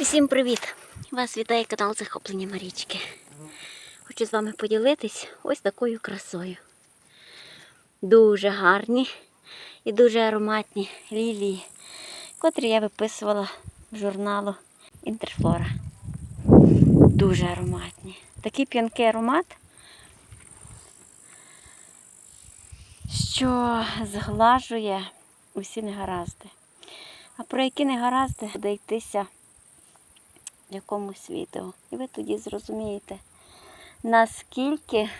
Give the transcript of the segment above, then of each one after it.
Усім привіт! Вас вітає канал Захоплення Марічки. Хочу з вами поділитись ось такою красою. Дуже гарні і дуже ароматні лілії, котрі я виписувала в журналу Інтерфлора. Дуже ароматні. Такий п'янкий аромат, що зглажує усі негаразди. А про які негаразди буде йтися якомусь відео. І ви тоді зрозумієте, наскільки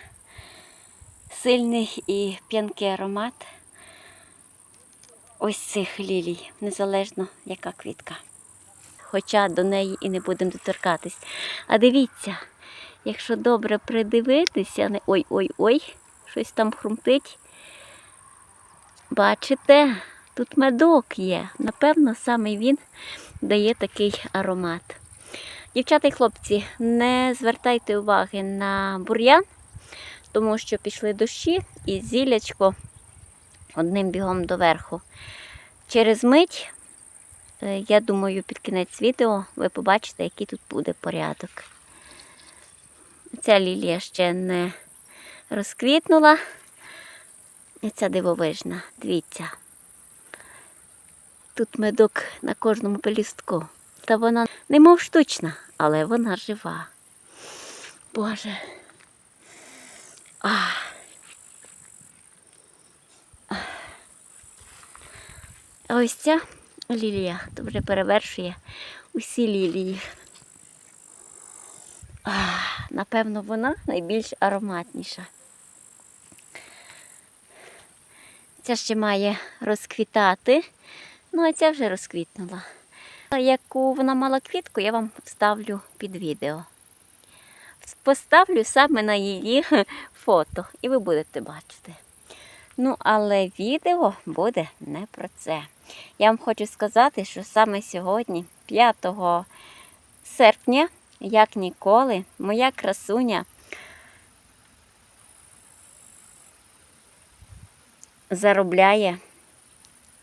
сильний і п'янкий аромат ось цих лілій, незалежно яка квітка. Хоча до неї і не будемо доторкатись. А дивіться, якщо добре придивитися, не ой-ой-ой, щось там хрумтить. Бачите, тут медок є. Напевно, саме він дає такий аромат. Дівчата і хлопці, не звертайте уваги на бур'ян, тому що пішли дощі і зілячко одним бігом доверху. Через мить, е, я думаю, під кінець відео ви побачите, який тут буде порядок. Ця лілія ще не розквітнула. І ця дивовижна, дивіться. Тут медок на кожному пелістку. Та вона немов штучна, але вона жива. Боже. А. А ось ця лілія вже перевершує усі лілії. А, напевно, вона найбільш ароматніша. Ця ще має розквітати, ну а ця вже розквітнула. Яку вона мала квітку, я вам вставлю під відео. Поставлю саме на її фото, і ви будете бачити. Ну, але відео буде не про це. Я вам хочу сказати, що саме сьогодні, 5 серпня, як ніколи, моя красуня заробляє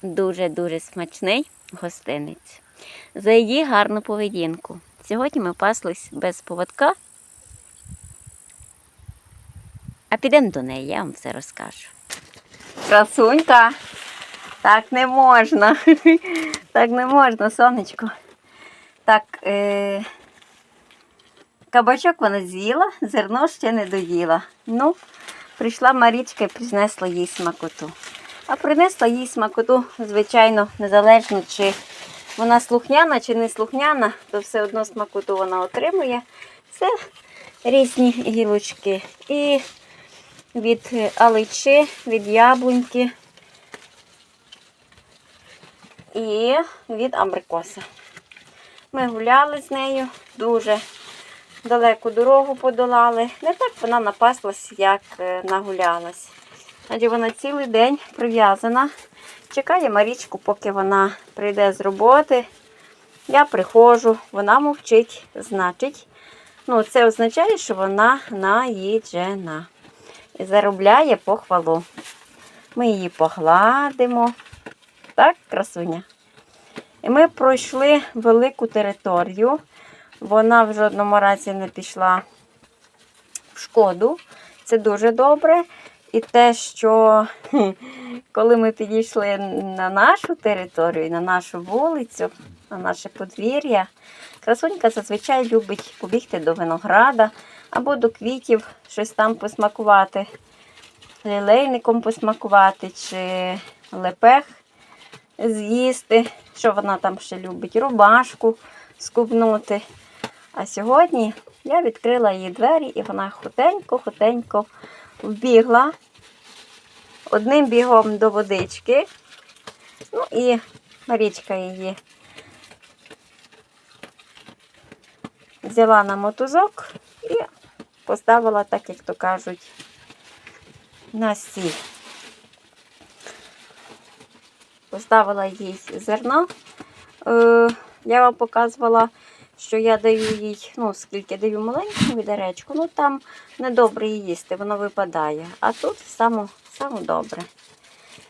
дуже-дуже смачний гостинець за її гарну поведінку. Сьогодні ми паслись без поводка. А підемо до неї, я вам все розкажу. Красунька, так не можна. Так не можна, сонечко. Так, е... кабачок вона з'їла, зерно ще не доїла. Ну, прийшла Марічка і принесла їй смакоту. А принесла їй смакоту, звичайно, незалежно, чи вона слухняна чи не слухняна, то все одно смакоту вона отримує. Це різні гілочки. І від аличі, від яблуньки і від абрикоса. Ми гуляли з нею, дуже далеку дорогу подолали. Не так вона напаслась, як е, нагулялась. Адже вона цілий день прив'язана. Чекає Марічку, поки вона прийде з роботи. Я приходжу, вона мовчить, значить, ну, це означає, що вона наїджена і заробляє похвалу. Ми її погладимо. Так, красуня? І ми пройшли велику територію. Вона в жодному разі не пішла в шкоду. Це дуже добре. І те, що коли ми підійшли на нашу територію, на нашу вулицю, на наше подвір'я, красунька зазвичай любить побігти до винограда або до квітів, щось там посмакувати, лілейником посмакувати, чи лепех з'їсти, що вона там ще любить, рубашку скубнути. А сьогодні я відкрила її двері, і вона хутенько-хутенько вбігла одним бігом до водички. Ну і Марічка її взяла на мотузок і поставила, так як то кажуть, на стіль. Поставила їй зерно. Е, я вам показувала, що я даю їй, ну, скільки даю маленьку відеречку, ну там недобре її їсти, воно випадає. А тут само, само добре.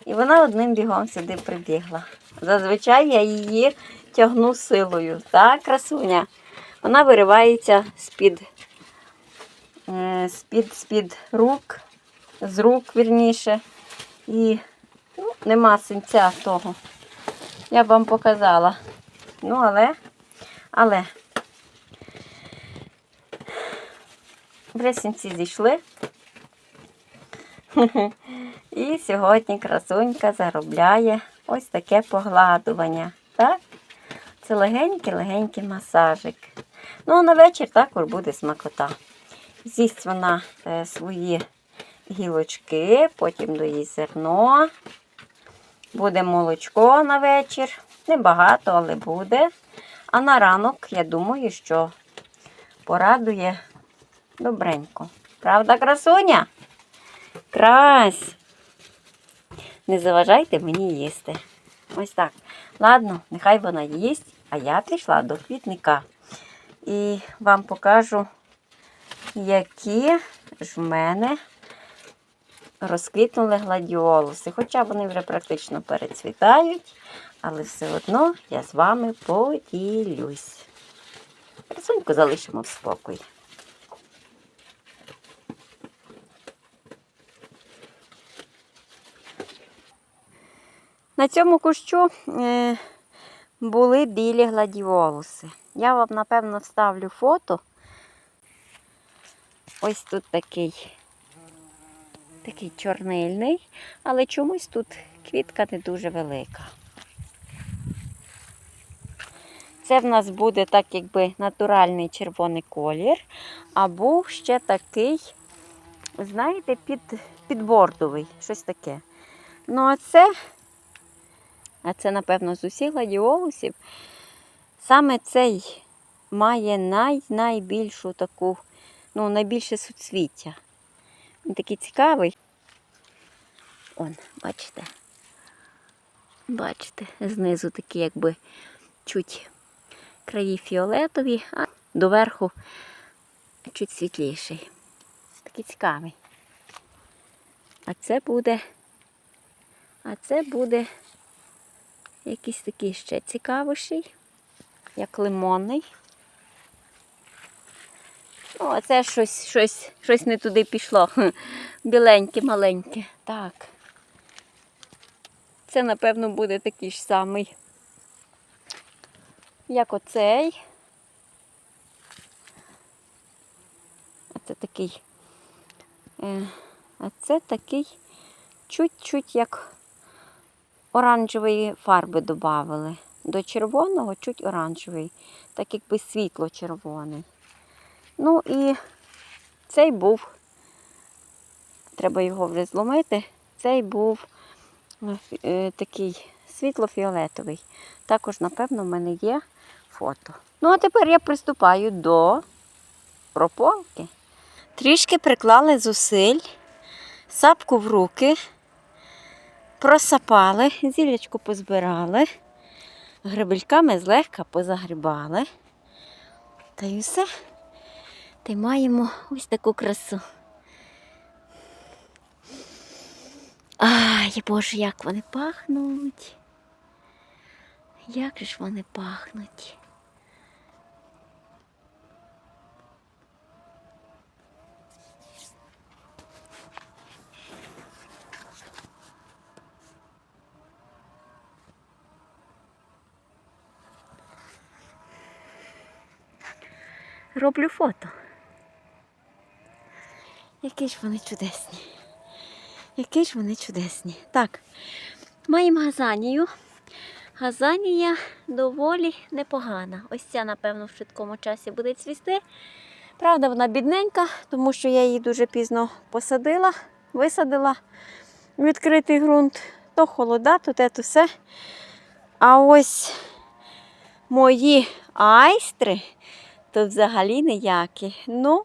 І вона одним бігом сюди прибігла. Зазвичай я її тягну силою. Так, красуня. Вона виривається з-під е, з-під, з-під рук, з рук, вірніше. І ну, нема синця того. Я б вам показала. Ну, але, але. Вже синці зійшли. І сьогодні красунька заробляє ось таке погладування. Так? Це легенький-легенький масажик. Ну, а на вечір також буде смакота. З'їсть вона е, свої гілочки, потім доїсть зерно. Буде молочко на вечір. Небагато, але буде. А на ранок, я думаю, що порадує добренько. Правда, красуня? Крась! Не заважайте мені їсти. Ось так. Ладно, нехай вона їсть, а я прийшла до квітника. І вам покажу, які ж в мене розквітнули гладіолуси. Хоча вони вже практично перецвітають, але все одно я з вами поділюсь. Красуньку залишимо в спокій. На цьому кущу е, були білі гладіолуси. Я вам, напевно, вставлю фото. Ось тут такий, такий чорнильний, але чомусь тут квітка не дуже велика. Це в нас буде так, якби натуральний червоний колір, а був ще такий, знаєте, під, підбордовий, щось таке. Ну, а це а це, напевно, з усіх гладіолусів. Саме цей має най-найбільшу таку, ну, найбільше суцвіття. Він такий цікавий. Он, бачите? Бачите, знизу такі, якби чуть краї фіолетові, а доверху чуть світліший. Такий цікавий. А це буде, а це буде якийсь такий ще цікавіший, як лимонний. А це щось, щось, щось не туди пішло. Біленьке, маленьке. Так. Це, напевно, буде такий ж самий, як оцей. Це такий. е, А це такий чуть-чуть як оранжевої фарби додали. До червоного чуть оранжевий, так якби світло-червоний. Ну і цей був, треба його вже зломити, цей був е, такий світло-фіолетовий. Також, напевно, в мене є фото. Ну, а тепер я приступаю до прополки. Трішки приклали зусиль, сапку в руки просапали, зілячку позбирали, грибельками злегка позагрібали. Та й все. Та й маємо ось таку красу. Ай, Боже, як вони пахнуть. Як ж вони пахнуть. Роблю фото. Які ж вони чудесні. Які ж вони чудесні. Так, маємо газанію. Газанія доволі непогана. Ось ця, напевно, в швидкому часі буде цвісти. Правда, вона бідненька, тому що я її дуже пізно посадила, висадила в відкритий ґрунт. То холода, то те, то все. А ось мої айстри то взагалі ніякі. Ну,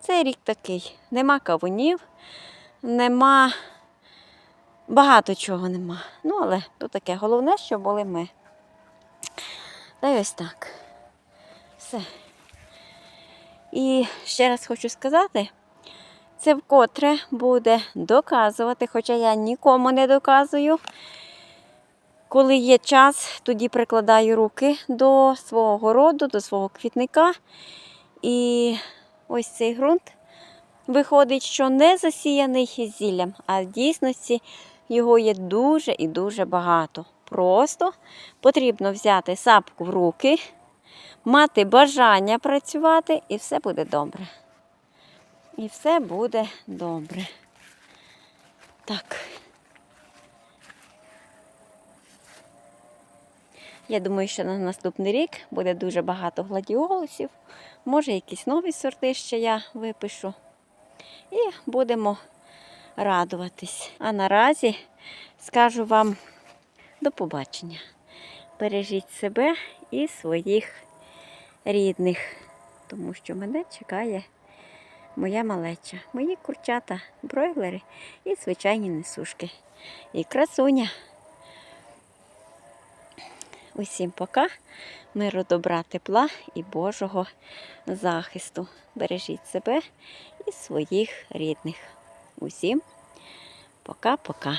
цей рік такий. Нема кавунів, нема багато чого нема. Ну, але то таке. Головне, що були ми. Та й ось так. Все. І ще раз хочу сказати, це вкотре буде доказувати, хоча я нікому не доказую, Коли є час, тоді прикладаю руки до свого городу, до свого квітника. І ось цей ґрунт виходить, що не засіяний зіллям, а в дійсності його є дуже і дуже багато. Просто потрібно взяти сапку в руки, мати бажання працювати, і все буде добре. І все буде добре. Так. Я думаю, що на наступний рік буде дуже багато гладіолусів. Може, якісь нові сорти ще я випишу. І будемо радуватись. А наразі скажу вам до побачення. Бережіть себе і своїх рідних, тому що мене чекає моя малеча, мої курчата, бройлери і звичайні несушки. І красуня. Усім пока, миру, добра, тепла і Божого захисту. Бережіть себе і своїх рідних. Усім пока-пока.